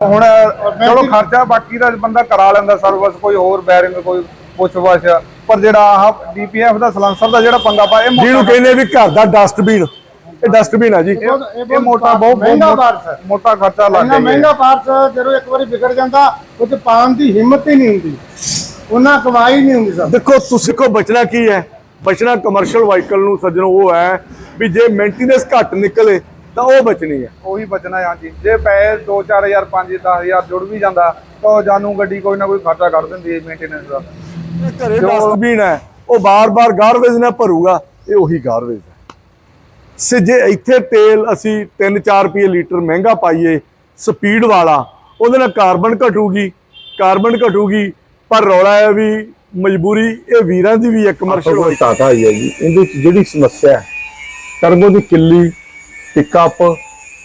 ਹੁਣ ਚਲੋ ਖਰਚਾ ਬਾਕੀ ਦਾ ਬੰਦਾ ਕਰਾ ਲੈਂਦਾ ਸਰਵਿਸ ਕੋਈ ਹੋਰ ਬੈਰਿੰਗ ਕੋਈ ਪੁੱਛ ਵਾਛ। ਪਰ ਜਿਹੜਾ ਆਹ ਡੀਪੀਐਫ ਦਾ ਸਲੈਂਸਰ ਦਾ ਜਿਹੜਾ ਪੰਗਾ ਪਾ ਇਹ ਜਿਹਨੂੰ ਕਹਿੰਦੇ ਵੀ ਘਰ ਦਾ ਡਸਟਬਿਨ ਇਹ ਡਸਟਬਿਨ ਆ ਜੀ। ਇਹ ਮੋਟਾ ਬਹੁਤ ਮਹਿੰਗਾ ਹੈ ਮੋਟਾ ਖਰਚਾ ਲੱਗ ਇੰਨਾ ਗਿਆ। ਮਹਿੰਗਾ ਪਾਰਸ ਜਦੋਂ ਇੱਕ ਵਾਰੀ ਵਿਗੜ ਜਾਂਦਾ ਉਹ ਚ ਪਾਉਣ ਦੀ ਹਿੰਮਤ ਹੀ ਨਹੀਂ ਹੁੰਦੀ। ਉਹਨਾਂ ਕਮਾਈ ਨਹੀਂ ਹੁੰਦੀ ਸਭ ਦੇਖੋ ਤੁਸੀਂ ਕੋ ਬਚਣਾ ਕੀ ਹੈ? ਬਚਣਾ ਕਮਰਸ਼ੀਅਲ ਵਾਹੀਕਲ ਨੂੰ ਸੱਜਣੋ ਉਹ ਹੈ ਵੀ ਜੇ ਮੇਨਟੇਨੈਂਸ ਘੱਟ ਨਿਕਲੇ ਤਾਂ ਉਹ ਬਚਣੀ ਹੈ ਉਹੀ ਬਚਣਾ ਆ ਜੀ ਜੇ ਪੈਸੇ 2-4000 5-10000 ਜੁੜ ਵੀ ਜਾਂਦਾ ਤਾਂ ਜਾਨੂ ਗੱਡੀ ਕੋਈ ਨਾ ਕੋਈ ਖਰਚਾ ਕੱਢ ਦਿੰਦੀ ਹੈ ਮੇਨਟੇਨੈਂਸ ਦਾ। ਘਰੇ ਡਸਟਬਿਨ ਹੈ ਉਹ ਬਾਰ-ਬਾਰ ਗਾਰਬੇਜ ਨਾ ਭਰੂਗਾ ਇਹ ਉਹੀ ਗਾਰਬੇਜ ਹੈ। ਸੇ ਜੇ ਇੱਥੇ ਤੇਲ ਅਸੀਂ 3-4 ਰੁਪਏ ਲੀਟਰ ਮਹਿੰਗਾ ਪਾਈਏ ਸਪੀਡ ਵਾਲਾ ਉਹਦੇ ਨਾਲ ਕਾਰਬਨ ਘਟੂਗੀ ਕਾਰਬਨ ਘਟੂਗੀ ਪਰ ਰੌਲਾ ਹੈ ਵੀ ਮਜਬੂਰੀ ਇਹ ਵੀਰਾਂ ਦੀ ਵੀ ਹੈ ਕਮਰਸ਼ੀਅਲ ਕੋਲ ਟਾਟਾ ਆਈ ਹੈ ਜੀ ਇਹਦੇ ਵਿੱਚ ਜਿਹੜੀ ਸਮੱਸਿਆ ਹੈ ਟਰਬੋ ਦੀ ਕਿੱਲੀ ਪਿਕਅਪ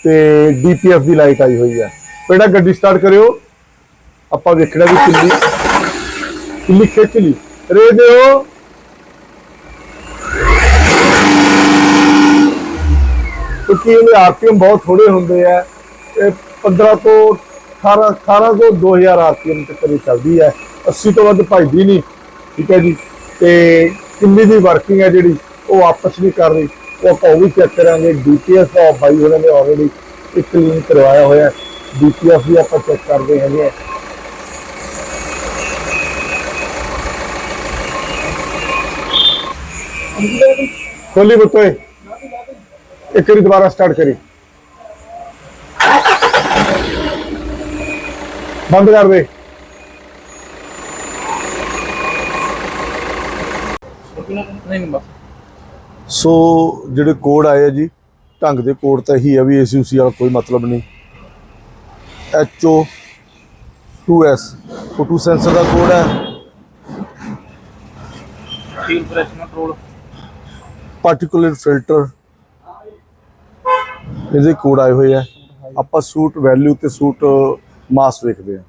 ਤੇ ਡੀਪੀਐਫ ਦੀ ਲਾਈਟ ਆਈ ਹੋਈ ਹੈ। ਬੇਟਾ, ਗੱਡੀ ਸਟਾਰਟ ਕਰਿਓ। ਆਪਾਂ ਵੇਖਣਾ ਵੀ ਕਿੱਲੀ ਕਿੱਲੀ ਖਿੱਚ ਲਈ। ਰੇ ਦਿਓ। ਕਿਉਂਕਿ ਇਹਦੇ ਆਰਪੀਐਮ ਬਹੁਤ ਥੋੜੇ ਹੁੰਦੇ ਆ। ਇਹ 15 ਤੋਂ 18 18 ਤੋਂ 2000 ਆਰਪੀਐਮ ਤੱਕ ਦੀ ਚੱਲਦੀ ਹੈ। 80 ਤੋਂ ਵੱਧ ਭਜਦੀ ਨਹੀਂ। ਠੀਕ ਹੈ ਜੀ। ਤੇ ਕਿੰਨੀ ਦੀ ਵਰਕਿੰਗ ਹੈ ਜਿਹੜੀ ਉਹ ਆਪਸ ਨਹੀਂ ਕਰ ਰਹੀ। ਉਹ ਆਪਾਂ ਉਹ ਵੀ ਚੈੱਕ ਕਰਾਂਗੇ ਡੀਪੀਐਸ ਦਾ ਭਾਈ ਉਹਨਾਂ ਨੇ ਆਲਰੇਡੀ ਇੱਕ ਕਲੀਨ ਕਰਵਾਇਆ ਹੋਇਆ ਡੀਪੀਐਸ ਵੀ ਆਪਾਂ ਚੈੱਕ ਕਰਦੇ ਹੈਗੇ ਆ ਖੋਲੀ ਬਤੋਏ ਇੱਕ ਵਾਰੀ ਦੁਬਾਰਾ ਸਟਾਰਟ ਕਰੀ ਬੰਦ ਕਰ ਦੇ ਸੋ ਜਿਹੜੇ ਕੋਡ ਆਏ ਆ ਜੀ ਢੰਗ ਦੇ ਕੋਡ ਤਾਂ ਇਹੀ ਆ ਵੀ ਏਸੀਯੂਸੀ ਵਾਲਾ ਕੋਈ ਮਤਲਬ ਨਹੀਂ। ਐਚਓ 2S ਫੋਟੋ ਸੈਂਸਰ ਦਾ ਕੋਡ ਹੈ ਪ੍ਰੈਸ ਕੰਟਰੋਲ ਪਾਰਟਿਕੂਲਰ ਫਿਲਟਰ ਇਹਦੇ ਕੋਡ ਆਏ ਹੋਏ ਆ। ਆਪਾਂ ਸੂਟ ਵੈਲਿਊ ਤੇ ਸੂਟ ਮਾਸ ਵੇਖਦੇ ਆ।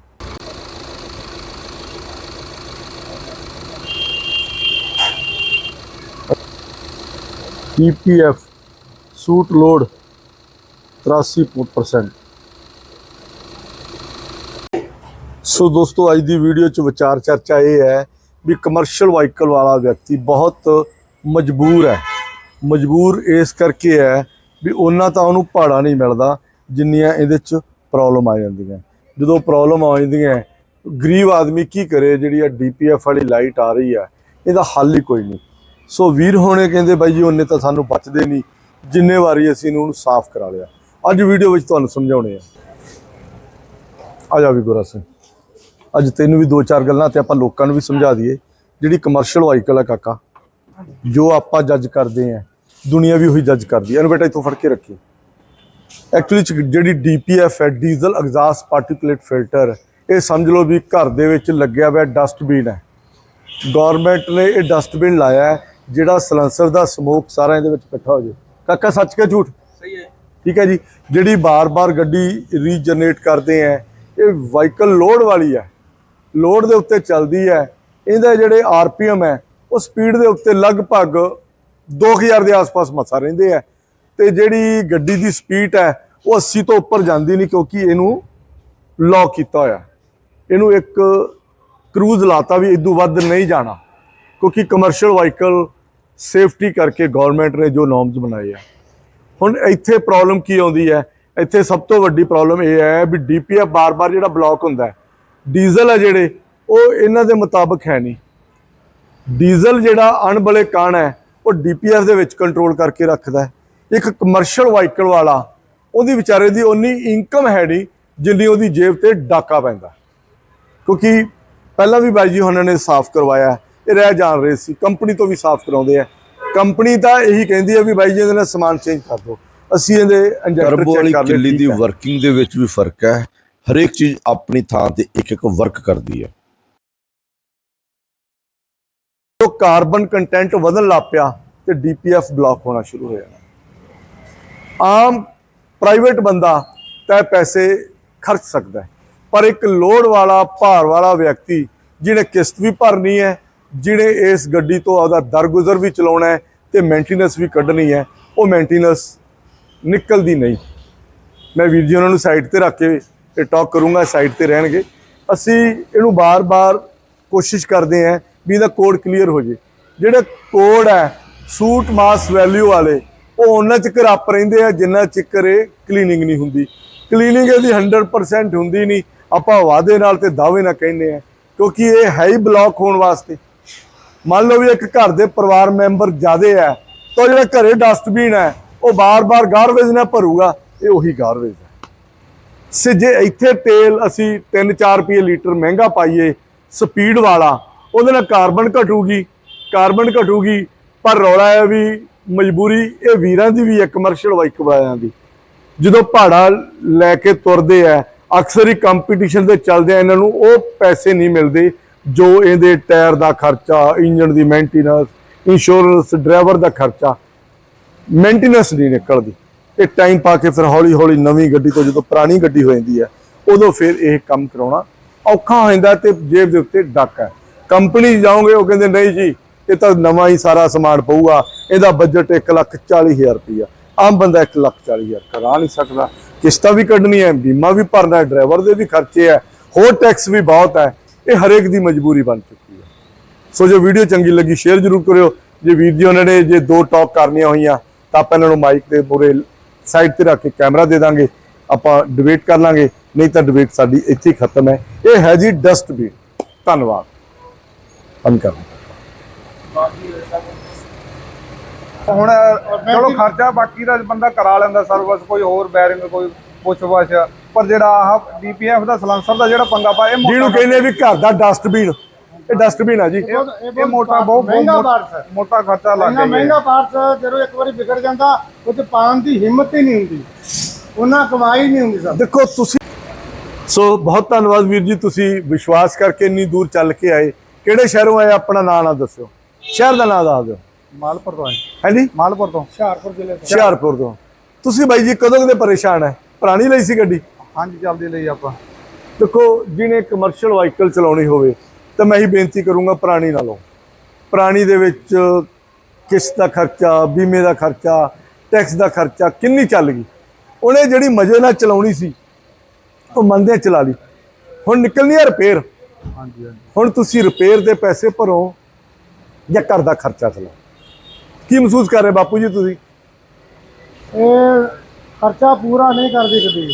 ਪੀਪੀਐਫ ਸੂਟ ਲੋਡ 83% ਸੋ ਦੋਸਤੋ, ਅੱਜ ਦੀ ਵੀਡੀਓ ਚ ਵਿਚਾਰ ਚਰਚਾ ਇਹ ਹੈ ਵੀ ਕਮਰਸ਼ੀਅਲ ਵਾਹੀਕਲ ਵਾਲਾ ਵਿਅਕਤੀ ਬਹੁਤ ਮਜਬੂਰ ਹੈ। ਮਜਬੂਰ ਇਸ ਕਰਕੇ ਹੈ ਵੀ ਉਹਨਾਂ ਤਾਂ ਉਹਨੂੰ ਭਾੜਾ ਨਹੀਂ ਮਿਲਦਾ ਜਿੰਨੀਆਂ ਇਹਦੇ ਚ ਪ੍ਰੋਬਲਮ ਆ ਜਾਂਦੀਆਂ। ਜਦੋਂ ਪ੍ਰੋਬਲਮ ਆ ਜਾਂਦੀਆਂ, ਗਰੀਬ ਆਦਮੀ ਕੀ ਕਰੇ ਜਿਹੜੀ ਆ ਡੀਪੀਐਫ ਵਾਲੀ ਲਾਈਟ ਆ ਰਹੀ ਆ ਇਹਦਾ ਹੱਲ ਹੀ ਕੋਈ ਨਹੀਂ। ਸੋ ਵੀਰ ਹੋਣੇ ਕਹਿੰਦੇ ਬਾਈ ਜੀ, ਉਹਨੇ ਤਾਂ ਸਾਨੂੰ ਬਚਦੇ ਨਹੀਂ। ਜਿੰਨੇ ਵਾਰੀ ਅਸੀਂ ਇਹਨੂੰ ਸਾਫ਼ ਕਰਾ ਲਿਆ। ਅੱਜ ਵੀਡੀਓ ਵਿੱਚ ਤੁਹਾਨੂੰ ਸਮਝਾਉਣੇ ਆ। ਆ ਜਾ ਵੀ ਗੋਰਾ ਸਿੰਘ। ਅੱਜ ਤੈਨੂੰ ਵੀ ਦੋ ਚਾਰ ਗੱਲਾਂ ਤੇ ਆਪਾਂ ਲੋਕਾਂ ਨੂੰ ਵੀ ਸਮਝਾ ਦਈਏ। ਜਿਹੜੀ ਕਮਰਸ਼ੀਅਲ ਵਾਹੀਕਲ ਹੈ ਕਾਕਾ, ਜੋ ਆਪਾਂ ਜੱਜ ਕਰਦੇ ਆ, ਦੁਨੀਆ ਵੀ ਉਹੀ ਜੱਜ ਕਰਦੀ ਹੈ ਇਹਨੂੰ ਬੇਟਾ ਇੱਥੋਂ ਫੜ ਕੇ ਰੱਖੀ। ਐਕਚੁਅਲੀ ਜਿਹੜੀ ਡੀਪੀਐਫ ਹੈ ਡੀਜ਼ਲ ਐਗਜ਼ਾਸਟ ਪਾਰਟੀਕੂਲੇਟ ਫਿਲਟਰ ਇਹ ਸਮਝ ਲਓ ਵੀ ਘਰ ਦੇ ਵਿੱਚ ਲੱਗਿਆ ਹੋਇਆ ਡਸਟਬਿਨ ਹੈ। ਗਵਰਨਮੈਂਟ ਨੇ ਇਹ ਡਸਟਬਿਨ ਲਾਇਆ ਹੈ। ਜਿਹੜਾ ਸਲੈਂਸਰ ਦਾ ਸਮੋਕ ਸਾਰਾ ਇਹਦੇ ਵਿੱਚ ਇਕੱਠਾ ਹੋ ਜਾਏ ਕਾਕਾ ਸੱਚ ਕੇ ਝੂਠ? ਸਹੀ ਹੈ। ਠੀਕ ਹੈ ਜੀ। ਜਿਹੜੀ ਬਾਰ-ਬਾਰ ਗੱਡੀ ਰੀਜਨਰੇਟ ਕਰਦੇ ਆ ਇਹ ਵਾਹੀਕਲ ਲੋਡ ਵਾਲੀ ਹੈ ਲੋਡ ਦੇ ਉੱਤੇ ਚੱਲਦੀ ਹੈ ਇਹਦੇ ਜਿਹੜੇ ਆਰਪੀਐਮ ਹੈ ਉਹ ਸਪੀਡ ਦੇ ਉੱਤੇ ਲਗਭਗ 2000 ਦੇ ਆਸ-ਪਾਸ ਮਸਾ ਰਹਿੰਦੇ ਆ ਤੇ ਜਿਹੜੀ ਗੱਡੀ ਦੀ ਸਪੀਡ ਹੈ ਉਹ 80 ਤੋਂ ਉੱਪਰ ਜਾਂਦੀ ਨਹੀਂ ਕਿਉਂਕਿ ਇਹਨੂੰ ਲੌਕ ਕੀਤਾ ਹੋਇਆ। ਇਹਨੂੰ ਇੱਕ ਕਰੂਜ਼ ਲਾਤਾ ਵੀ ਇਦੋਂ ਵੱਧ ਨਹੀਂ ਜਾਣਾ। ਕਿਉਂਕਿ ਕਮਰਸ਼ੀਅਲ ਵਾਹੀਕਲ ਸੇਫਟੀ ਕਰਕੇ ਗਵਰਨਮੈਂਟ ਨੇ ਜੋ ਨੋਰਮਸ ਬਣਾਏ ਆ। ਹੁਣ ਇੱਥੇ ਪ੍ਰੋਬਲਮ ਕੀ ਆਉਂਦੀ ਹੈ? ਇੱਥੇ ਸਭ ਤੋਂ ਵੱਡੀ ਪ੍ਰੋਬਲਮ ਇਹ ਹੈ ਵੀ ਡੀਪੀਐਫ ਬਾਰ-ਬਾਰ ਜਿਹੜਾ ਬਲੌਕ ਹੁੰਦਾ ਡੀਜ਼ਲ ਹੈ ਜਿਹੜੇ, ਉਹ ਇਹਨਾਂ ਦੇ ਮੁਤਾਬਕ ਹੈ ਨਹੀਂ। ਡੀਜ਼ਲ ਜਿਹੜਾ ਅਣਬਲੇ ਕਾਣ ਹੈ, ਉਹ ਡੀਪੀਐਸ ਦੇ ਵਿੱਚ ਕੰਟਰੋਲ ਕਰਕੇ ਰੱਖਦਾ ਹੈ। ਇੱਕ ਕਮਰਸ਼ੀਅਲ ਵਾਹੀਕਲ ਵਾਲਾ, ਉਹਦੀ ਵਿਚਾਰੇ ਦੀ ਉਨੀ ਇਨਕਮ ਹੈ ਨਹੀਂ, ਜਿੰਨੀ ਉਹਦੀ ਜੇਬ ਤੇ ਡਾਕਾ ਪੈਂਦਾ। ਕਿਉਂਕਿ ਪਹਿਲਾਂ ਵੀ ਬਾਈ ਜੀ ਉਹਨਾਂ ਨੇ ਸਾਫ਼ ਕਰਵਾਇਆ ਇਹ ਰਹਿ ਜਾਣ ਰਹੇ ਸੀ। ਕੰਪਨੀ ਤੋਂ ਵੀ ਸਾਫ਼ ਕਰਾਉਂਦੇ ਆ। ਕੰਪਨੀ ਤਾਂ ਇਹੀ ਕਹਿੰਦੀ ਹੈ ਵੀ ਬਾਈ ਜੀ ਇਹਦੇ ਨਾਲ ਸਮਾਨ ਚੇਂਜ ਕਰ ਦਿਓ। ਅਸੀਂ ਇਹਦੇ ਇੰਜੈਕਟਰ ਚੈੱਕ ਕਰ ਲਏ ਦੀ ਹੈ। ਵਰਕਿੰਗ ਦੇ ਵਿੱਚ ਵੀ ਫ਼ਰਕ ਹੈ। ਹਰੇਕ ਚੀਜ਼ ਆਪਣੀ ਥਾਂ ਤੇ ਇੱਕ ਇੱਕ ਵਰਕ ਕਰਦੀ ਹੈ ਜੋ ਕਾਰਬਨ ਕੰਟੈਂਟ ਵਧਣ ਲੱਗ ਪਿਆ ਤੇ ਡੀਪੀਐਫ ਬਲੌਕ ਹੋਣਾ ਸ਼ੁਰੂ ਹੋਇਆ ਆਮ ਪ੍ਰਾਈਵੇਟ ਬੰਦਾ ਤਾਂ ਇਹ ਪੈਸੇ ਖਰਚ ਸਕਦਾ ਹੈ। ਪਰ ਇੱਕ ਲੋਡ ਵਾਲਾ ਭਾਰ ਵਾਲਾ ਵਿਅਕਤੀ ਜਿਹਨੇ ਕਿਸ਼ਤ ਵੀ ਭਰਨੀ ਹੈ ਜਿਹੜੇ ਇਸ ਗੱਡੀ ਤੋਂ ਆਪਦਾ ਦਰਗੁਜ਼ਰ ਵੀ ਚਲਾਉਣਾ ਹੈ ਤੇ ਮੇਨਟੇਨੈਂਸ ਵੀ ਕੱਢਣੀ ਹੈ, ਉਹ ਮੇਨਟੇਨੈਂਸ ਨਿਕਲਦੀ ਨਹੀਂ। ਮੈਂ ਵੀਰ ਜੀ ਉਹਨਾਂ ਨੂੰ ਸਾਈਡ ਤੇ ਰੱਖ ਕੇ ਤੇ ਟਾਕ ਕਰੂੰਗਾ ਸਾਈਡ ਤੇ ਰਹਿਣਗੇ। ਅਸੀਂ ਇਹਨੂੰ ਬਾਰ-ਬਾਰ ਕੋਸ਼ਿਸ਼ ਕਰਦੇ ਆਂ ਵੀ ਇਹਦਾ ਕੋਡ ਕਲੀਅਰ ਹੋ ਜੇ। ਜਿਹੜਾ ਕੋਡ ਹੈ ਸੂਟ ਮਾਸ ਵੈਲਿਊ ਵਾਲੇ, ਉਹ ਉਹਨਾਂ ਚਿਕਰ ਅਪ ਰਹਿੰਦੇ ਆ, ਜਿੰਨਾ ਚਿਕਰ ਇਹ ਕਲੀਨਿੰਗ ਨਹੀਂ ਹੁੰਦੀ। ਕਲੀਨਿੰਗ ਇਹਦੀ 100% ਹੁੰਦੀ ਨਹੀਂ। ਆਪਾਂ ਵਾਅਦੇ ਨਾਲ ਤੇ ਦਾਅਵੇ ਨਾਲ ਕਹਿੰਦੇ ਆ ਕਿਉਂਕਿ ਇਹ ਹੈ ਹੀ ਬਲੌਕ ਹੋਣ ਵਾਸਤੇ ਮੰਨ ਲਓ ਵੀ ਇੱਕ ਘਰ ਦੇ ਪਰਿਵਾਰ ਮੈਂਬਰ ਜ਼ਿਆਦੇ ਹੈ, ਤਾਂ ਜਿਹੜਾ ਘਰੇ ਡਸਟਬਿਨ ਹੈ, ਉਹ ਬਾਰ-ਬਾਰ ਗਾਰਬੇਜ ਨਾਲ ਭਰੂਗਾ, ਇਹ ਉਹੀ ਗਾਰਬੇਜ ਹੈ। ਸੇ ਜੇ ਇੱਥੇ ਤੇਲ ਅਸੀਂ 3-4 ਰੁਪਏ ਲੀਟਰ ਮਹਿੰਗਾ ਪਾਈਏ, ਸਪੀਡ ਵਾਲਾ, ਉਹਦੇ ਨਾਲ ਕਾਰਬਨ ਘਟੂਗੀ ਕਾਰਬਨ ਘਟੂਗੀ, ਪਰ ਰੌਲਾ ਹੈ ਵੀ ਮਜਬੂਰੀ, ਇਹ ਵੀਰਾਂ ਦੀ ਵੀ ਹੈ ਕਮਰਸ਼ੀਅਲ ਵਾਈਕ ਵਾਲਿਆਂ ਦੀ। ਜਦੋਂ ਪਹਾੜਾ ਲੈ ਕੇ ਤੁਰਦੇ ਆ ਅਕਸਰ ਹੀ ਕੰਪੀਟੀਸ਼ਨ ਦੇ ਚੱਲਦੇ ਆ ਇਹਨਾਂ ਨੂੰ ਉਹ ਪੈਸੇ ਨਹੀਂ ਮਿਲਦੇ ਜੋ ਇਹਦੇ ਟਾਇਰ ਦਾ ਖਰਚਾ ਇੰਜਨ ਦੀ ਮੇਨਟੇਨੈਂਸ ਇੰਸ਼ੋਰੈਂਸ ਡਰਾਈਵਰ ਦਾ ਖਰਚਾ ਮੇਨਟੇਨੈਂਸ ਨਹੀਂ ਨਿਕਲਦੀ। ਇਹ ਟਾਈਮ ਪਾ ਕੇ ਫਿਰ ਹੌਲੀ ਹੌਲੀ ਨਵੀਂ ਗੱਡੀ ਤੋਂ ਜਦੋਂ ਪੁਰਾਣੀ ਗੱਡੀ ਹੋ ਜਾਂਦੀ ਹੈ, ਉਦੋਂ ਫਿਰ ਇਹ ਕੰਮ ਕਰਾਉਣਾ ਔਖਾ ਹੋ ਜਾਂਦਾ ਤੇ ਜੇਬ ਦੇ ਉੱਤੇ ਡੱਕ ਹੈ। ਕੰਪਨੀ ਜਾਓਗੇ, ਉਹ ਕਹਿੰਦੇ, ਨਹੀਂ ਜੀ, ਇਹ ਤਾਂ ਨਵਾਂ ਹੀ ਸਾਰਾ ਸਮਾਨ ਪਊਗਾ, ਇਹਦਾ ਬਜਟ 1 ਲੱਖ 40 ਹਜ਼ਾਰ ਰੁਪਈਆ। ਆਮ ਬੰਦਾ 1 ਲੱਖ 40 ਹਜ਼ਾਰ ਕਰਾ ਨਹੀਂ ਸਕਦਾ। ਕਿਸ਼ਤਾਂ ਵੀ ਕੱਢਣੀ ਹੈ ਬੀਮਾ ਵੀ ਭਰਨਾ ਹੈ ਡਰਾਈਵਰ ਦੇ ਵੀ ਖਰਚੇ ਹੈ, ਹੋਰ ਟੈਕਸ ਵੀ ਬਹੁਤ ਹੈ। ਇਹ ਹਰੇਕ ਦੀ ਮਜਬੂਰੀ ਬਣ ਚੁੱਕੀ ਹੈ। ਸੋ ਜੇ ਵੀਡੀਓ ਚੰਗੀ ਲੱਗੀ ਸ਼ੇਅਰ ਜ਼ਰੂਰ ਕਰਿਓ। ਜੇ ਵੀਰ ਜੀ ਉਹਨਾਂ ਨੇ ਜੇ ਦੋ ਟਾਕ ਕਰਨੀਆਂ ਹੋਈਆਂ, ਤਾਂ ਆਪਾਂ ਇਹਨਾਂ ਨੂੰ ਮਾਈਕ ਦੇ ਮੂਹਰੇ ਸਾਈਡ ਤੇ ਰੱਖ ਕੇ ਕੈਮਰਾ ਦੇ ਦਾਂਗੇ। ਆਪਾਂ ਡਿਬੇਟ ਕਰ ਲਾਂਗੇ। ਨਹੀਂ ਤਾਂ ਡਿਬੇਟ ਸਾਡੀ ਇੱਥੇ ਖਤਮ ਹੈ। ਇਹ ਹੈ ਜੀ ਡਸਟਬਿਨ ਧੰਨਵਾਦ। ਬੰਦ ਕਰ ਹੁਣ, ਚਲੋ ਖਰਚਾ ਬਾਕੀ ਦਾ ਬੰਦਾ ਕਰਾ ਲੈਂਦਾ ਸਰਵਿਸ ਕੋਈ ਹੋਰ ਬੈਰਿੰਗ ਕੋਈ ਪੁੱਛ ਵਾਛ ਪਰ ਜਿਹੜਾ ਆਹ ਡੀਪੀਐਫ ਦਾ ਸਲੈਂਸਰ ਦਾ ਜਿਹੜਾ ਪੰਗਾ ਪਾ ਇਹ ਜਿਹਨੂੰ ਕਹਿੰਦੇ ਵੀ ਘਰ ਦਾ ਡਸਟਬਿਨ ਇਹ ਡਸਟਬਿਨ ਆ ਜੀ। ਇਹ ਮੋਟਾ ਬਹੁਤ ਮਹਿੰਗਾ ਪਾਰਟਸ ਹੈ ਮੋਟਾ ਖਰਚਾ ਲੱਗ ਇੰਨਾ ਗਿਆ। ਮਹਿੰਗਾ ਪਾਰਟਸ ਜਦੋਂ ਇੱਕ ਵਾਰੀ ਵਿਗੜ ਜਾਂਦਾ ਉਹ ਚ ਪਾਉਣ ਦੀ ਹਿੰਮਤ ਹੀ ਨਹੀਂ ਹੁੰਦੀ। ਉਹਨਾਂ ਕਮਾਈ ਨਹੀਂ ਹੁੰਦੀ ਸਭ ਦੇਖੋ ਤੁਸੀਂ ਸੋ ਬਹੁਤ ਧੰਨਵਾਦ ਵੀਰ ਜੀ ਤੁਸੀਂ ਵਿਸ਼ਵਾਸ ਕਰਕੇ ਇੰਨੀ ਦੂਰ ਚੱਲ ਕੇ ਆਏ। ਕਿਹੜੇ ਸ਼ਹਿਰੋਂ ਆਏ ਆਪਣਾ ਨਾਂ ਨਾ ਦੱਸਿਓ। ਸ਼ਹਿਰ ਦਾ ਨਾਂ ਦੱਸ ਦਿਓ। ਮਾਲਪੁਰ ਤੋਂ ਆਏ। ਹਾਂਜੀ ਮਾਲਪੁਰ ਤੋਂ। ਹੁਸ਼ਿਆਰਪੁਰ ਜ਼ਿਲ੍ਹੇ ਤੋਂ। ਹੁਸ਼ਿਆਰਪੁਰ ਤੋਂ। ਤੁਸੀਂ ਬਾਈ ਜੀ ਕਦੋਂ ਕਦੇ ਪਰੇਸ਼ਾਨ ਹੈ ਪੁਰਾਣੀ ਲਈ ਸੀ ਗੱਡੀ? ਹਾਂਜੀ ਚੱਲਦੀ ਲਈ ਆਪਾਂ। ਦੇਖੋ ਜਿਹਨੇ ਕਮਰਸ਼ੀਅਲ ਵਾਹੀਕਲ ਚਲਾਉਣੀ ਹੋਵੇ ਤਾਂ ਮੈਂ ਹੀ ਬੇਨਤੀ ਕਰੂੰਗਾ ਪੁਰਾਣੀ ਨਾ ਲਓ ਪੁਰਾਣੀ ਦੇ ਵਿੱਚ ਕਿਸ਼ਤ ਦਾ ਖਰਚਾ ਬੀਮੇ ਦਾ ਖਰਚਾ ਟੈਕਸ ਦਾ ਖਰਚਾ ਕਿੰਨੀ ਚੱਲ ਗਈ। ਉਹਨੇ ਜਿਹੜੀ ਮਜ਼ੇ ਨਾਲ ਚਲਾਉਣੀ ਸੀ ਉਹ ਮੰਦੇ ਚਲਾ ਲਈ। ਹੁਣ ਨਿਕਲਣੀ ਹੈ ਰਿਪੇਅਰ ਹਾਂਜੀ ਹਾਂਜੀ। ਹੁਣ ਤੁਸੀਂ ਰਿਪੇਅਰ ਦੇ ਪੈਸੇ ਭਰੋ ਜਾਂ ਘਰ ਦਾ ਖਰਚਾ ਚਲਾਓ। ਕੀ ਮਹਿਸੂਸ ਕਰ ਰਹੇ ਬਾਪੂ ਜੀ ਤੁਸੀਂ? ਇਹ ਖਰਚਾ ਪੂਰਾ ਨਹੀਂ ਕਰਦੀ ਕਦੀ।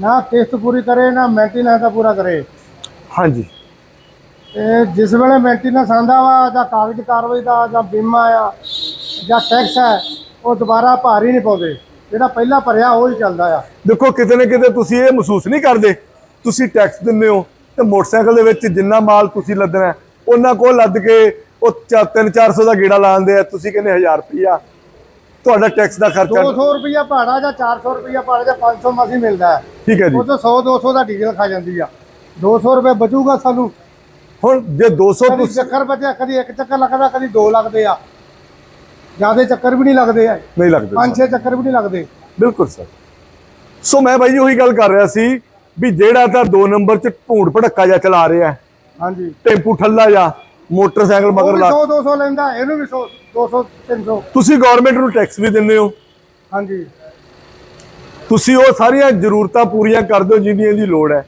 ਨਾ ਕਿਸ਼ਤ ਪੂਰੀ ਕਰੇ ਨਾ ਮੇਨਟੇਨੈਂਸ ਦਾ ਪੂਰਾ ਕਰੇ। ਹਾਂਜੀ। ਤੇ ਜਿਸ ਵੇਲੇ ਮੇਨਟੇਨੈਂਸ ਆਂਦਾ ਵਾ ਜਾਂ ਕਾਗਜ਼ ਕਾਰਵਾਈ ਦਾ ਜਾਂ ਬੀਮਾ ਆ ਜਾਂ ਟੈਕਸ ਹੈ ਉਹ ਦੁਬਾਰਾ ਭਾਰ ਹੀ ਨਹੀਂ ਪਾਉਂਦੇ। ਜਿਹੜਾ ਪਹਿਲਾਂ ਭਰਿਆ ਉਹ ਹੀ ਚੱਲਦਾ ਆ। ਦੇਖੋ ਕਿਤੇ ਨਾ ਕਿਤੇ ਤੁਸੀਂ ਇਹ ਮਹਿਸੂਸ ਨਹੀਂ ਕਰਦੇ ਤੁਸੀਂ ਟੈਕਸ ਦਿੰਦੇ ਹੋ ਤੇ ਮੋਟਰਸਾਈਕਲ ਦੇ ਵਿੱਚ ਜਿੰਨਾ ਮਾਲ ਤੁਸੀਂ ਲੱਦਣਾ ਉਹਨਾਂ ਕੋਲ ਲੱਦ ਕੇ ਉਹ 3-400 ਦਾ ਗੇੜਾ ਲਾਉਂਦੇ ਆ ਤੁਸੀਂ ਕਹਿੰਦੇ 1000 ਰੁਪਿਆ ਤੁਹਾਡਾ ਟੈਕਸ ਦਾ ਖਰਚਾ 200 ਰੁਪਇਆ ਭਾੜਾ ਜਾਂ 400 ਰੁਪਇਆ ਭਾੜਾ ਜਾਂ 500 ਮਸੀ ਮਿਲਦਾ ਹੈ। ਠੀਕ ਹੈ ਜੀ। ਉਹ ਤੋਂ 100 200 ਦਾ ਡੀਜ਼ਲ ਖਾ ਜਾਂਦੀ ਆ। 200 ਰੁਪਏ ਬਚੂਗਾ ਸਾਨੂੰ। ਹੁਣ ਜੇ 200 ਕਦੀ ਤੁਸੀਂ ਚੱਕਰ ਬਚਿਆ ਕਦੀ ਇੱਕ ਚੱਕਰ ਲੱਗਦਾ ਕਦੀ ਦੋ ਲੱਗਦੇ ਆ। ਜਿਆਦੇ ਚੱਕਰ ਵੀ ਨਹੀਂ ਲੱਗਦੇ ਆ। ਨਹੀਂ ਲੱਗਦੇ ਪੰਜ ਛੇ ਚੱਕਰ ਵੀ ਨਹੀਂ ਲੱਗਦੇ। ਬਿਲਕੁਲ ਸਰ। ਸੋ ਮੈਂ ਬਾਈ ਜੀ ਉਹੀ ਗੱਲ ਕਰ ਰਿਹਾ ਸੀ ਵੀ ਜਿਹੜਾ ਤਾਂ 2 ਨੰਬਰ 'ਚ ਭੂੜ ਭੜੱਕਾ ਜਿਹਾ ਚਲਾ ਰਿਹਾ ਹਾਂਜੀ। ਟੈਂਪੂ ਠੱਲਾ ਜਾਂ ਮੋਟਰਸਾਈਕਲ ਮਗਰ ਲਾ 100 200 ਲੈਂਦਾ ਇਹਨੂੰ ਵੀ 100 200 300 ਤੁਸੀਂ ਗਵਰਨਮੈਂਟ ਨੂੰ ਟੈਕਸ ਵੀ ਦਿੰਦੇ ਹੋ। ਹਾਂਜੀ। ਤੁਸੀਂ ਉਹ ਸਾਰੀਆਂ ਜ਼ਰੂਰਤਾਂ ਪੂਰੀਆਂ ਕਰਦੇ ਹੋ ਜਿੰਨੀਆਂ ਦੀ ਲੋੜ ਹੈ।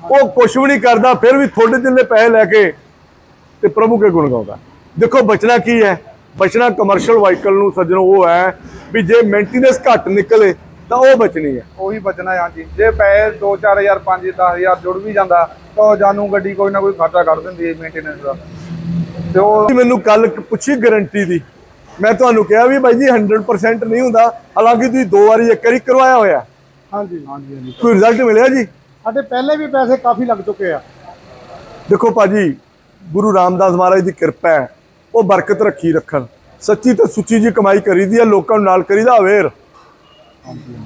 ਉਹ ਕੁਝ ਵੀ ਨਹੀਂ ਕਰਦਾ ਫਿਰ ਵੀ ਥੋੜੇ ਜਿੰਨੇ ਪੈਸੇ ਲੈ ਕੇ ਤੇ ਪ੍ਰਭੂ ਕੇ ਗੁਣ ਗਾਉਂਦਾ। ਦੇਖੋ ਬਚਣਾ ਕੀ ਹੈ? ਬਚਣਾ ਕਮਰਸ਼ੀਅਲ ਵਾਹੀਕਲ ਨੂੰ ਸੱਜਣੋ ਉਹ ਹੈ ਵੀ ਜੇ ਮੇਨਟੇਨੈਂਸ ਘੱਟ ਨਿਕਲੇ ਤਾਂ ਉਹ ਬਚਣੀ ਹੈ। ਉਹੀ ਬਚਣਾ ਹੈ, ਹਾਂਜੀ। ਜੇ ਪੈਸੇ 2 4000 5 10000 ਜੁੜ ਵੀ ਜਾਂਦਾ ਤਾਂ ਜਾਨੂੰ ਗੱਡੀ ਕੋਈ ਨਾ ਕੋਈ ਖਰਚਾ ਕੱਢ ਦਿੰਦੀ ਹੈ ਮੇਨਟੇਨੈਂਸ ਦਾ। ਤੇ ਉਹ ਮੈਨੂੰ ਕੱਲ ਪੁੱਛੀ ਗਾਰੰਟੀ ਦੀ। ਮੈਂ ਤੁਹਾਨੂੰ ਕਿਹਾ ਵੀ ਬਾਈ ਜੀ 100% ਨਹੀਂ ਹੁੰਦਾ। ਹਾਲਾਂਕਿ ਤੁਸੀਂ ਦੋ ਵਾਰੀ ਇੱਕ ਵਾਰੀ ਕਰਵਾਇਆ ਹੋਇਆ। ਹਾਂਜੀ। ਹਾਂਜੀ ਹਾਂਜੀ। ਕੋਈ ਰਿਜ਼ਲਟ ਮਿਲਿਆ ਜੀ? ਸਾਡੇ ਪਹਿਲੇ ਵੀ ਪੈਸੇ ਕਾਫੀ ਲੱਗ ਚੁੱਕੇ ਆ। ਦੇਖੋ ਭਾਜੀ ਗੁਰੂ ਰਾਮਦਾਸ ਮਹਾਰਾਜ ਦੀ ਕਿਰਪਾ ਹੈ। ਉਹ ਬਰਕਤ ਰੱਖੀ ਰੱਖਣ। ਸੱਚੀ ਤੇ ਸੁੱਚੀ ਜੀ ਕਮਾਈ ਕਰੀਦੀ ਹੈ ਲੋਕਾਂ ਨੂੰ ਨਾਲ ਕਰੀਦਾ ਅਵੇਰ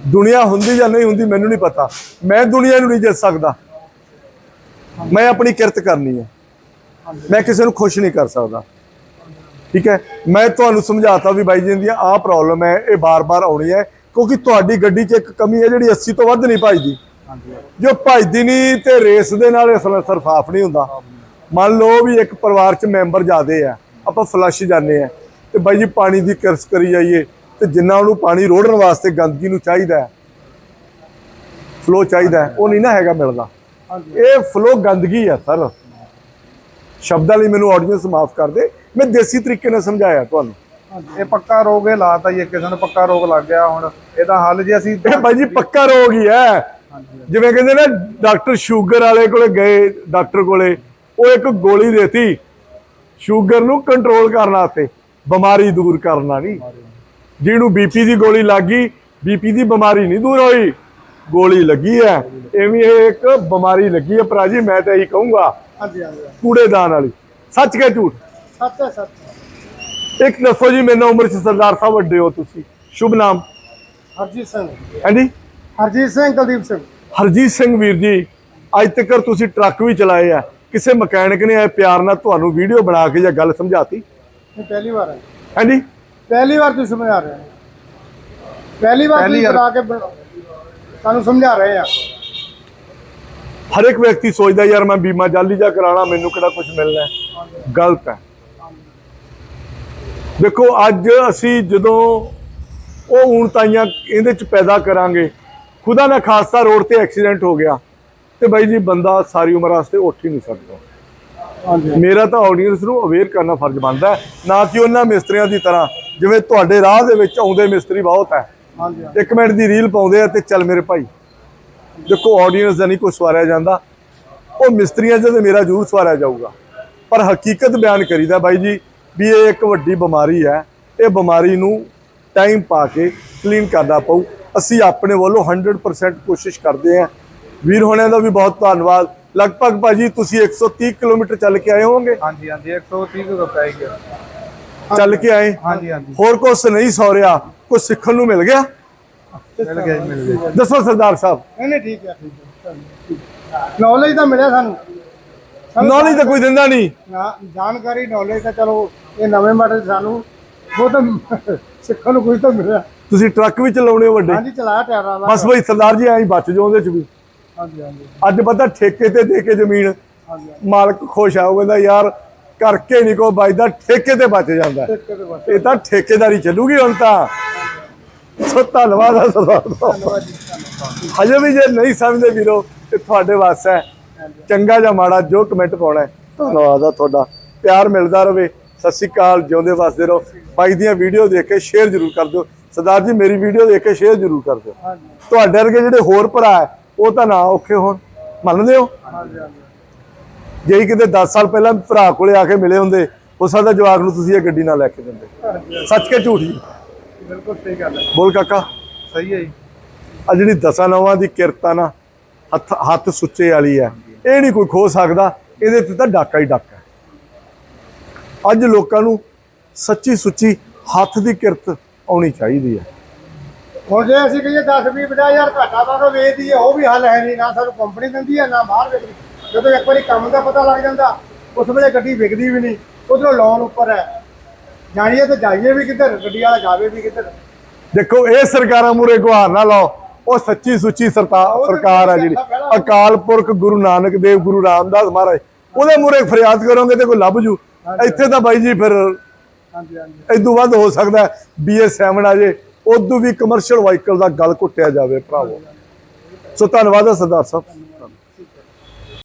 ਦੁਨੀਆ ਹੁੰਦੀ ਜਾਂ ਨਹੀਂ ਹੁੰਦੀ ਮੈਨੂੰ ਨਹੀਂ ਪਤਾ। ਮੈਂ ਦੁਨੀਆ ਨੂੰ ਨਹੀਂ ਜਿੱਤ ਸਕਦਾ। ਮੈਂ ਆਪਣੀ ਕਿਰਤ ਕਰਨੀ ਹੈ। ਮੈਂ ਕਿਸੇ ਨੂੰ ਖੁਸ਼ ਨਹੀਂ ਕਰ ਸਕਦਾ। ਠੀਕ ਹੈ? ਮੈਂ ਤੁਹਾਨੂੰ ਸਮਝਾਤਾ ਵੀ ਬਾਈ ਜੀ ਦੀ ਆਹ ਪ੍ਰੋਬਲਮ ਹੈ ਇਹ ਬਾਰ-ਬਾਰ ਆਉਣੀ ਹੈ ਕਿਉਂਕਿ ਤੁਹਾਡੀ ਗੱਡੀ 'ਚ ਇੱਕ ਕਮੀ ਹੈ ਜਿਹੜੀ 80 ਤੋਂ ਵੱਧ ਨਹੀਂ ਭਜਦੀ। ਜੋ ਭਜਦੀ ਨਹੀਂ ਤੇ ਰੇਸ ਦੇ ਨਾਲ ਸਲੈਂਸਰ ਸਾਫ਼ ਨਹੀਂ ਹੁੰਦਾ। ਮੰਨ ਲਓ ਵੀ ਇੱਕ ਪਰਿਵਾਰ 'ਚ ਮੈਂਬਰ ਜ਼ਿਆਦੇ ਆ ਆਪਾਂ ਫਲੱਸ਼ ਜਾਂਦੇ ਆ ਤੇ ਬਾਈ ਜੀ ਪਾਣੀ ਦੀ ਕਿਰਸ ਕਰੀ ਜਾਈਏ ਤੇ ਜਿੰਨਾ ਉਹਨੂੰ ਪਾਣੀ ਰੋੜਨ ਵਾਸਤੇ ਗੰਦਗੀ ਨੂੰ ਚਾਹੀਦਾ ਫਲੋ ਚਾਹੀਦਾ ਉਹ ਨਹੀਂ ਨਾ ਹੈਗਾ ਮਿਲਦਾ। ਇਹ ਫਲੋ ਗੰਦਗੀ ਹੈ ਸਰ ਸ਼ਬਦਾਂ ਲਈ ਮੈਨੂੰ ਆਡੀਅנס ਮਾਫ ਕਰ ਦੇ। ਮੈਂ ਦੇਸੀ ਤਰੀਕੇ ਨਾਲ ਸਮਝਾਇਆ ਤੁਹਾਨੂੰ। ਇਹ ਪੱਕਾ ਰੋਗ ਇਹ ਲਾਤਾ ਜੀ ਕਿਸੇ ਨੂੰ ਪੱਕਾ ਰੋਗ ਲੱਗ ਗਿਆ ਹੁਣ। ਇਹਦਾ ਹੱਲ ਜੇ ਅਸੀਂ ਇਹ ਬਾਈ ਜੀ ਪੱਕਾ ਰੋਗ ਹੀ ਹੈ। ਜਿਵੇਂ ਕਹਿੰਦੇ ਨਾ ਡਾਕਟਰ ਸ਼ੂਗਰ ਵਾਲੇ ਕੋਲੇ ਗਏ ਡਾਕਟਰ ਕੋਲੇ ਉਹ ਇੱਕ ਗੋਲੀ ਦੇਤੀ। ਸ਼ੂਗਰ ਨੂੰ ਕੰਟਰੋਲ ਕਰਨ ਵਾਸਤੇ ਬਿਮਾਰੀ ਦੂਰ ਕਰਨਾ ਨਹੀਂ ਜਿਹਨੂੰ ਬੀਪੀ ਦੀ ਗੋਲੀ ਲੱਗ ਗਈ ਬੀਪੀ ਦੀ ਬਿਮਾਰੀ ਨਹੀਂ ਦੂਰ ਹੋਈ। ਗੋਲੀ ਲੱਗੀ ਹੈ। ਐਵੇਂ ਇਹ ਇੱਕ ਬਿਮਾਰੀ ਲੱਗੀ ਹੈ ਭਰਾ ਜੀ ਮੈਂ ਤਾਂ ਇਹੀ ਕਹੂੰਗਾ। ਹਾਂਜੀ ਹਾਂਜੀ ਕੂੜੇਦਾਨ ਵਾਲੀ। ਸੱਚ ਕੇ ਝੂਠ? ਸੱਚ ਹੈ ਸੱਚ ਇੱਕ ਦੱਸੋ ਜੀ ਮੈਨੂੰ ਉਮਰ ਚ ਸਰਦਾਰ ਸਾਹਿਬ ਵੱਡੇ ਹੋ ਤੁਸੀਂ। ਸ਼ੁਭ ਨਾਮ? ਹਰਜੀਤ ਸਿੰਘ। ਹਾਂਜੀ? ਹਰਜੀਤ ਸਿੰਘ ਕੁਲਦੀਪ ਸਿੰਘ। ਹਰਜੀਤ ਸਿੰਘ ਵੀਰ ਜੀ ਅੱਜ ਤੱਕ ਤੁਸੀਂ ਟਰੱਕ ਵੀ ਚਲਾਏ ਆ। ਕਿਸੇ ਮਕੈਨਿਕ ਨੇ ਇਹ ਪਿਆਰ ਨਾਲ ਤੁਹਾਨੂੰ ਵੀਡੀਓ ਬਣਾ ਕੇ ਜਾਂ ਗੱਲ ਸਮਝਾਤੀ? ਇਹ ਪਹਿਲੀ ਵਾਰ ਹੈ ਹਾਂਜੀ? ਪਹਿਲੀ ਵਾਰ ਤੁਸੀਂ ਸਮਝਾ ਰਹੇ ਹੋ। ਪਹਿਲੀ ਵਾਰ ਤੁਸੀਂ। ਕਰਾ ਕੇ ਸਾਨੂੰ ਸਮਝਾ ਰਹੇ ਆ। ਹਰ ਇੱਕ ਵਿਅਕਤੀ ਸੋਚਦਾ ਯਾਰ ਮੈਂ ਬੀਮਾ ਜਾਲੀ ਜਾ ਕਰਾਣਾ ਮੈਨੂੰ ਕਿਹੜਾ ਕੁਝ ਮਿਲਣਾ ਗਲਤ ਹੈ। ਦੇਖੋ ਅੱਜ ਅਸੀਂ ਜਦੋਂ ਉਹ ਊਣਤਾਈਆਂ ਇਹਦੇ ਚ ਪੈਦਾ ਕਰਾਂਗੇ ਖੁਦਾ ਨਾ ਖਾਸਤਾ ਰੋਡ ਤੇ ਐਕਸੀਡੈਂਟ ਹੋ ਗਿਆ ਤੇ ਬਾਈ ਜੀ ਬੰਦਾ ਸਾਰੀ ਉਮਰ ਵਾਸਤੇ ਉੱਠ ਹੀ ਨਹੀਂ ਸਕਦਾ। ਮੇਰਾ ਤਾਂ ਆਡੀਅנס ਨੂੰ ਅਵੇਅਰ ਕਰਨਾ ਫਰਜ਼ ਬਣਦਾ ਨਾ ਕਿ ਉਹਨਾਂ ਮਿਸਤਰੀਆਂ ਦੀ ਤਰ੍ਹਾਂ ਜਿਵੇਂ ਤੁਹਾਡੇ ਰਾਹ ਦੇ ਵਿੱਚ ਆਉਂਦੇ ਮਿਸਤਰੀ ਬਹੁਤ ਹੈ। ਹਾਂਜੀ ਇੱਕ ਮਿੰਟ ਦੀ ਰੀਲ ਪਾਉਂਦੇ ਆ ਤੇ ਚੱਲ ਮੇਰੇ ਭਾਈ। ਦੇਖੋ ਆਡੀਅנס ਦਾ ਨਹੀਂ ਕੋਈ ਸਵਾਰਿਆ ਜਾਂਦਾ। ਉਹ ਮਿਸਤਰੀਆਂ ਜਦ ਮੇਰਾ ਜ਼ਰੂਰ ਸਵਾਰਿਆ ਜਾਊਗਾ। ਪਰ ਹਕੀਕਤ ਬਿਆਨ ਕਰੀਦਾ ਬਾਈ ਜੀ ਵੀ ਇਹ ਇੱਕ ਵੱਡੀ ਬਿਮਾਰੀ ਹੈ। ਇਹ ਬਿਮਾਰੀ ਨੂੰ ਟਾਈਮ ਪਾ ਕੇ ਕਲੀਨ ਕਰਨਾ ਪਊ। ਅਸੀਂ ਆਪਣੇ ਵੱਲੋਂ 100% ਕੋਸ਼ਿਸ਼ ਕਰਦੇ ਹਾਂ। ਵੀਰ ਹੋਣਿਆਂ ਦਾ ਵੀ ਬਹੁਤ ਧੰਨਵਾਦ। ਲਗਭਗ ਭਾਜੀ ਤੁਸੀਂ 130 ਕਿਲੋਮੀਟਰ ਚੱਲ ਕੇ ਆਏ ਹੋਵੋਗੇ? ਹਾਂਜੀ ਹਾਂਜੀ 130 ਕੁ ਪੈ ਗਿਆ। ਚੱਲ ਕੇ ਆਏ? ਹਾਂਜੀ ਹਾਂਜੀ। ਹੋਰ ਕੁਛ ਨਹੀਂ ਸੌਰਿਆ ਕੁਝ ਸਿੱਖਣ ਨੂੰ ਮਿਲ ਗਿਆ? ਮਿਲ ਗਿਆ ਜੀ ਮਿਲ ਗਿਆ ਦੱਸੋ ਸਰਦਾਰ ਸਾਹਿਬ। ਨਹੀਂ ਨਹੀਂ ਠੀਕ ਹੈ ਠੀਕ ਹੈ। ਨੌਲੇਜ ਤਾਂ ਮਿਲਿਆ ਸਾਨੂੰ। ਸਾਨੂੰ ਨੌਲੇਜ ਤਾਂ ਕੋਈ ਦਿੰਦਾ ਨਹੀਂ। ਨਾ- ਜਾਣਕਾਰੀ ਨੌਲੇਜ ਤਾਂ ਚਲੋ ਇਹ ਨਵੇਂ ਮਾਡਲ ਸਾਨੂੰ ਉਹ ਤਾਂ ਸਿੱਖਣ ਨੂੰ ਕੁਝ ਤਾਂ ਮਿਲਿਆ। ਤੁਸੀਂ ਟਰੱਕ ਵੀ ਚਲਾਉਣੇ ਹੋ ਵੱਡੇ। ਹਾਂਜੀ ਚਲਾਇਆ ਟਾਇਰਾਂ ਦਾ ਬਸ ਬਈ ਸਰਦਾਰ ਜੀ ਐਂ ਬਚ ਜਾਓ ਉਹਦੇ ਚ ਵੀ। ਹਾਂਜੀ ਹਾਂਜੀ। ਅੱਜ ਪਤਾ ਠੇਕੇ ਤੇ ਦੇ ਕੇ ਜ਼ਮੀਨ। ਹਾਂਜੀ ਮਾਲਕ ਖੁਸ਼ ਆ ਉਹ ਕਹਿੰਦਾ ਯਾਰ ਕਰਕੇ ਨਹੀਂ ਕੋ ਬਚਦਾ ਠੇਕੇ ਤੇ ਬਚ ਜਾਂਦਾ। ਇੱਕ ਦੇ ਬਸ ਇਹ ਤਾਂ ਠੇਕੇਦਾਰੀ ਚੱਲੂਗੀ ਹੁਣ ਤਾਂ। ਸੋ ਧੰਨਵਾਦ ਆ ਸਰਦਾਰ ਸਾਹਿਬ ਹਜੇ ਵੀ ਜੇ ਨਹੀਂ ਸਮਝਦੇ ਵੀਰੋ, ਤੇ ਤੁਹਾਡੇ ਵਾਸਤੇ ਹੈ ਚੰਗਾ ਜਾਂ ਮਾੜਾ ਜੋ ਕਮੈਂਟ ਪਾਉਣਾ ਧੰਨਵਾਦ ਆ ਤੁਹਾਡਾ। ਪਿਆਰ ਮਿਲਦਾ ਰਵੇ ਸਤਿ ਸ਼੍ਰੀ ਅਕਾਲ, ਜਿਉਂਦੇ ਵਸਦੇ ਰਹੋ। ਬਾਈ ਦੀਆਂ ਵੀਡੀਓ ਦੇਖ ਕੇ ਸ਼ੇਅਰ ਜ਼ਰੂਰ ਕਰ ਦਿਓ। ਸਰਦਾਰ ਜੀ, ਮੇਰੀ ਵੀਡੀਓ ਦੇਖ ਕੇ ਸ਼ੇਅਰ ਜ਼ਰੂਰ ਕਰ ਦਿਓ। ਤੁਹਾਡੇ ਵਰਗੇ ਜਿਹੜੇ ਹੋਰ ਭਰਾ ਹੈ, ਉਹ ਤਾਂ ਨਾ ਔਖੇ ਹੋਣ। ਮੰਨਦੇ ਹੋ? ਜੇ ਕਿਤੇ 10 ਸਾਲ ਪਹਿਲਾਂ ਭਰਾ ਕੋਲੇ ਆ ਕੇ ਮਿਲੇ ਹੁੰਦੇ ਹੋ ਸਕਦਾ ਜਵਾਕ ਨੂੰ ਤੁਸੀਂ ਇਹ ਗੱਡੀ ਨਾਲ ਲੈ ਕੇ ਦਿੰਦੇ। ਸੱਚ ਕੇ ਝੂਠ ਜੀ। ਬਿਲਕੁਲ ਸਹੀ ਗੱਲ ਹੈ। ਬੋਲ ਕਾਕਾ। ਸਹੀ ਹੈ ਜੀ। ਆ ਜਿਹੜੀ ਦਸਾਂ ਨੌਵਾਂ ਦੀ ਕਿਰਤ ਨਾ ਹੱਥ ਹੱਥ ਸੁੱਚੇ ਵਾਲੀ ਹੈ। ਇਹ ਨਹੀਂ ਕੋਈ ਖੋ ਸਕਦਾ ਇਹਦੇ ਤੇ ਤਾਂ ਡਾਕਾ ਹੀ ਡਾਕਾ ਅੱਜ ਲੋਕਾਂ ਨੂੰ ਸੱਚੀ ਸੁੱਚੀ ਹੱਥ ਦੀ ਕਿਰਤ ਆਉਣੀ ਚਾਹੀਦੀ ਹੈ। ਹੁਣ ਜੇ ਅਸੀਂ ਕਹੀਏ 10 20 50 ਹਜ਼ਾਰ ਘਾਟਾ ਵਾ ਕੇ ਵੇਚਦੀ ਹੈ ਉਹ ਵੀ ਹੱਲ ਹੈ ਨਹੀਂ। ਨਾ ਸਾਨੂੰ ਕੰਪਨੀ ਦਿੰਦੀ ਹੈ ਨਾ ਬਾਹਰ ਵਿਕਦੀ ਜਦੋਂ ਇੱਕ ਵਾਰੀ ਕੰਮ ਦਾ ਪਤਾ ਲੱਗ ਜਾਂਦਾ ਉਸ ਵੇਲੇ ਗੱਡੀ ਵਿਕਦੀ ਵੀ ਨਹੀਂ। ਉਧਰੋਂ ਲੋਨ ਉੱਪਰ ਹੈ। ਜਾਈਏ ਤੇ ਜਾਈਏ ਵੀ ਕਿੱਧਰ ਗੱਡੀ ਵਾਲਾ ਜਾਵੇ ਵੀ ਕਿੱਧਰ। ਦੇਖੋ ਇਹ ਸਰਕਾਰਾਂ ਮੂਰੇ ਗੁਹਾਰ ਨਾ ਲਾਓ। ਉਹ ਸੱਚੀ ਸੁੱਚੀ ਸਰਕਾਰ ਹੈ ਜਿਹੜੀ। ਅਕਾਲ ਪੁਰਖ ਗੁਰੂ ਨਾਨਕ ਦੇਵ ਗੁਰੂ ਰਾਮਦਾਸ ਮਹਾਰਾਜ। ਉਹਦੇ ਮੂਰੇ ਫਰਿਆਦ ਕਰੋਗੇ ਤੇ ਕੋਈ ਲੱਭ ਜੂ। ਇੱਥੇ ਤਾਂ ਬਾਈ ਜੀ ਫਿਰ ਹਾਂਜੀ ਹਾਂਜੀ। ਇਦੋਂ ਵੱਧ ਹੋ ਸਕਦਾ BS7 ਆ ਜੇ ਉਦੋਂ ਵੀ ਕਮਰਸ਼ੀਅਲ ਵਾਹੀਕਲ ਦਾ ਗਲ ਘੁੱਟਿਆ ਜਾਵੇ ਭਰਾਵੋ। ਸੋ ਧੰਨਵਾਦ ਹੈ ਸਰਦਾਰ ਸਾਹਿਬ।